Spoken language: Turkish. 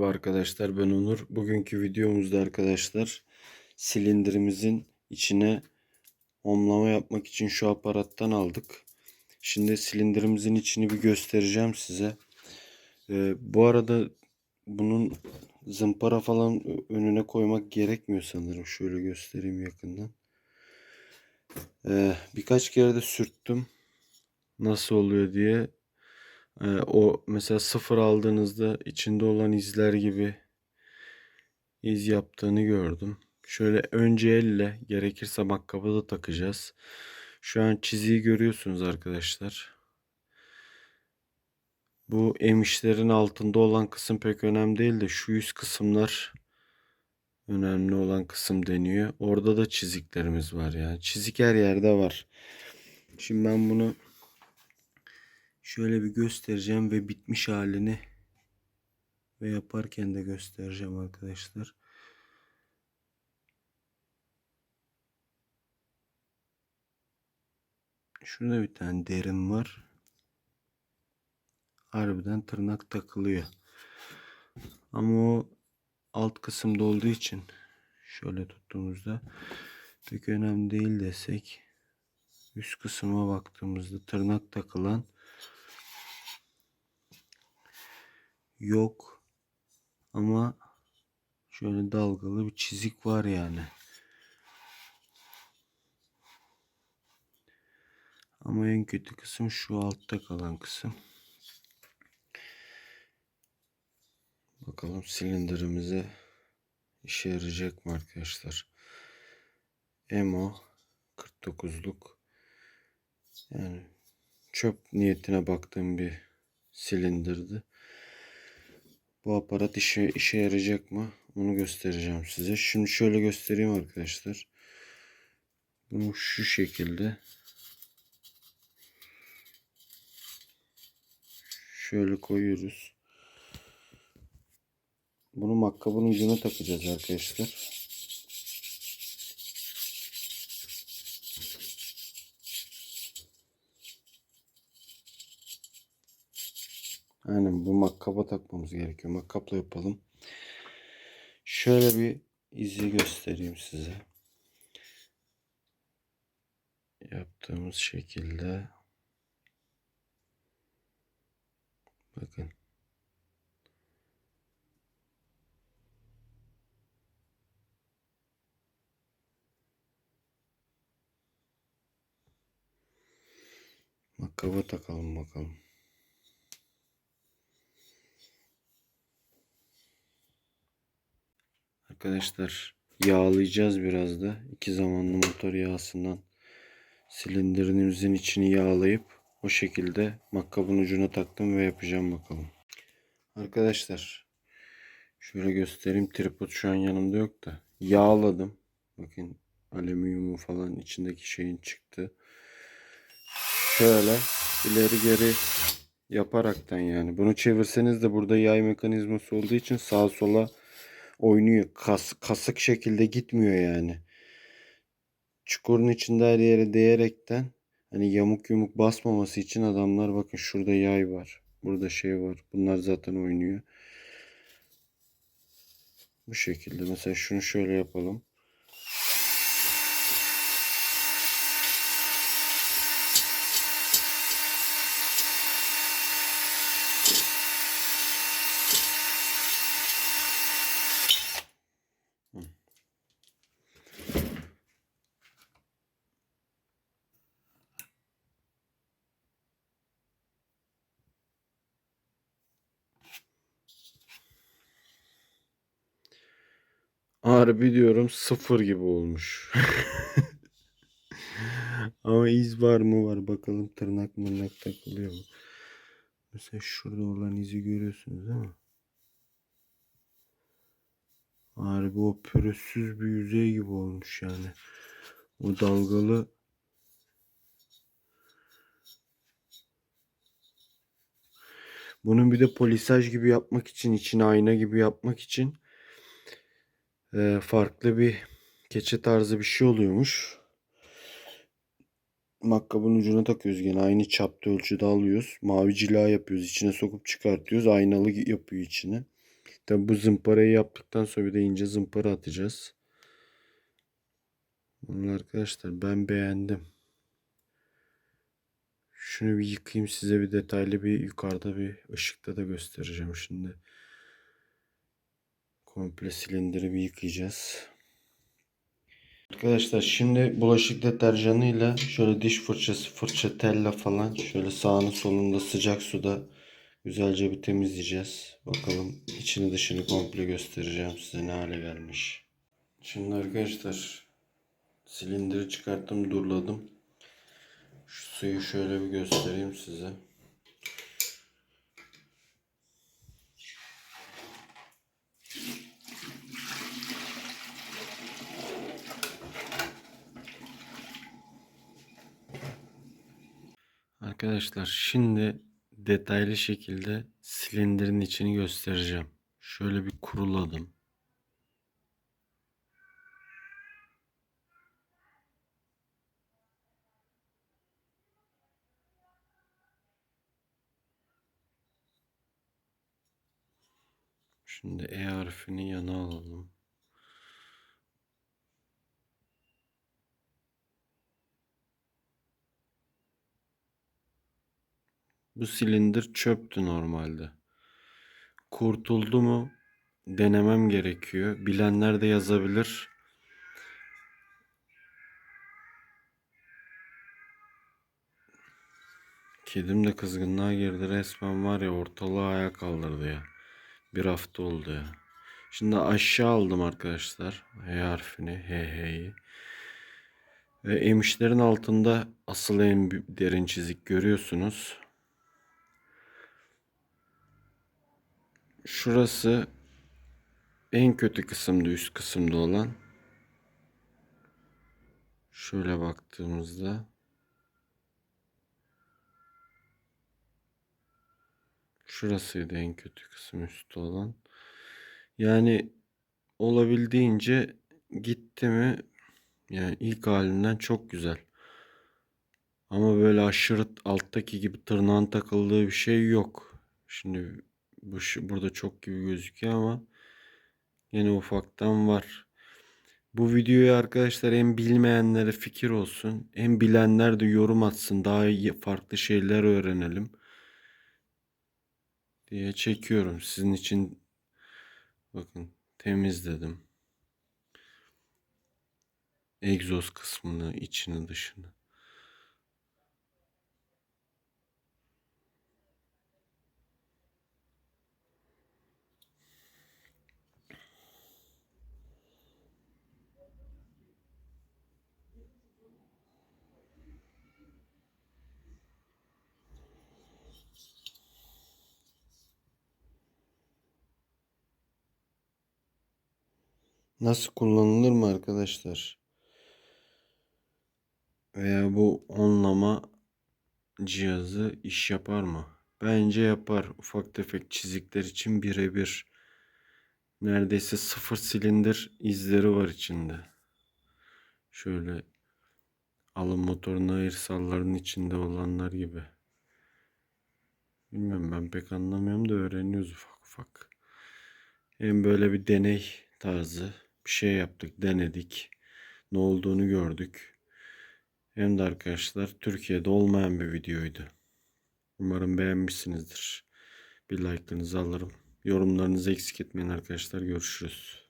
Merhaba arkadaşlar ben Onur. Bugünkü videomuzda arkadaşlar silindirimizin içine homlama yapmak için şu aparattan aldık. Şimdi silindirimizin içini bir göstereceğim size. Ee, bu arada bunun zımpara falan önüne koymak gerekmiyor sanırım. Şöyle göstereyim yakından. Ee, birkaç kere de sürttüm. Nasıl oluyor diye. Ee, o mesela sıfır aldığınızda içinde olan izler gibi iz yaptığını gördüm. Şöyle önce elle gerekirse makkaba da takacağız. Şu an çiziyi görüyorsunuz arkadaşlar. Bu emişlerin altında olan kısım pek önemli değil de şu yüz kısımlar önemli olan kısım deniyor. Orada da çiziklerimiz var yani. Çizik her yerde var. Şimdi ben bunu şöyle bir göstereceğim ve bitmiş halini ve yaparken de göstereceğim arkadaşlar. Şurada bir tane derin var. Harbiden tırnak takılıyor. Ama o alt kısımda olduğu için şöyle tuttuğumuzda pek önemli değil desek üst kısma baktığımızda tırnak takılan yok ama şöyle dalgalı bir çizik var yani. Ama en kötü kısım şu altta kalan kısım. Bakalım silindirimize işe yarayacak mı arkadaşlar? Emo 49'luk yani çöp niyetine baktığım bir silindirdi. Bu aparat işe, işe yarayacak mı? Onu göstereceğim size. Şimdi şöyle göstereyim arkadaşlar. Bunu şu şekilde şöyle koyuyoruz. Bunu makkabın ucuna takacağız arkadaşlar. Aynen bu makkaba takmamız gerekiyor. Makkapla yapalım. Şöyle bir izi göstereyim size. Yaptığımız şekilde. Bakın. Makkaba takalım bakalım. Arkadaşlar yağlayacağız biraz da. iki zamanlı motor yağsından silindirimizin içini yağlayıp o şekilde makkabın ucuna taktım ve yapacağım bakalım. Arkadaşlar şöyle göstereyim. Tripod şu an yanımda yok da. Yağladım. Bakın alüminyumu falan içindeki şeyin çıktı. Şöyle ileri geri yaparaktan yani. Bunu çevirseniz de burada yay mekanizması olduğu için sağa sola oynuyor. Kas, kasık şekilde gitmiyor yani. Çukurun içinde her yere değerekten hani yamuk yumuk basmaması için adamlar bakın şurada yay var. Burada şey var. Bunlar zaten oynuyor. Bu şekilde. Mesela şunu şöyle yapalım. Harbi diyorum sıfır gibi olmuş. Ama iz var mı var bakalım tırnak mırnak takılıyor mu? Mesela şurada olan izi görüyorsunuz değil mi? Harbi o pürüzsüz bir yüzey gibi olmuş yani. O dalgalı Bunun bir de polisaj gibi yapmak için, içine ayna gibi yapmak için e, farklı bir keçe tarzı bir şey oluyormuş. Makkabın ucuna takıyoruz gene aynı çapta ölçüde alıyoruz. Mavi cila yapıyoruz. içine sokup çıkartıyoruz. Aynalı yapıyor içine. Tabi bu zımparayı yaptıktan sonra bir de ince zımpara atacağız. Bunu arkadaşlar ben beğendim. Şunu bir yıkayayım size bir detaylı bir yukarıda bir ışıkta da göstereceğim şimdi. Komple silindiri bir yıkayacağız. Arkadaşlar şimdi bulaşık deterjanıyla şöyle diş fırçası, fırça tella falan şöyle sağını solunda sıcak suda güzelce bir temizleyeceğiz. Bakalım içini dışını komple göstereceğim size ne hale gelmiş. Şimdi arkadaşlar silindiri çıkarttım durladım. Şu suyu şöyle bir göstereyim size. Arkadaşlar şimdi detaylı şekilde silindirin içini göstereceğim. Şöyle bir kuruladım. Şimdi E harfini yana alalım. Bu silindir çöptü normalde. Kurtuldu mu denemem gerekiyor. Bilenler de yazabilir. Kedim de kızgınlığa girdi resmen var ya ortalığı ayağa kaldırdı ya. Bir hafta oldu ya. Şimdi aşağı aldım arkadaşlar. H harfini, H H'yi. Ve emişlerin altında asıl en derin çizik görüyorsunuz. Şurası en kötü kısımda üst kısımda olan. Şöyle baktığımızda şurasıydı en kötü kısım üstte olan. Yani olabildiğince gitti mi yani ilk halinden çok güzel. Ama böyle aşırı alttaki gibi tırnağın takıldığı bir şey yok. Şimdi bu burada çok gibi gözüküyor ama yine ufaktan var. Bu videoyu arkadaşlar hem bilmeyenlere fikir olsun, hem bilenler de yorum atsın. Daha iyi farklı şeyler öğrenelim diye çekiyorum. Sizin için bakın temizledim. Egzoz kısmını, içini, dışını. Nasıl kullanılır mı arkadaşlar? Veya bu onlama cihazı iş yapar mı? Bence yapar. Ufak tefek çizikler için birebir. Neredeyse sıfır silindir izleri var içinde. Şöyle alım motoruna ayırsalların içinde olanlar gibi. Bilmiyorum ben pek anlamıyorum da öğreniyoruz ufak ufak. Hem böyle bir deney tarzı bir şey yaptık, denedik. Ne olduğunu gördük. Hem de arkadaşlar Türkiye'de olmayan bir videoydu. Umarım beğenmişsinizdir. Bir like'larınızı alırım. Yorumlarınızı eksik etmeyin arkadaşlar. Görüşürüz.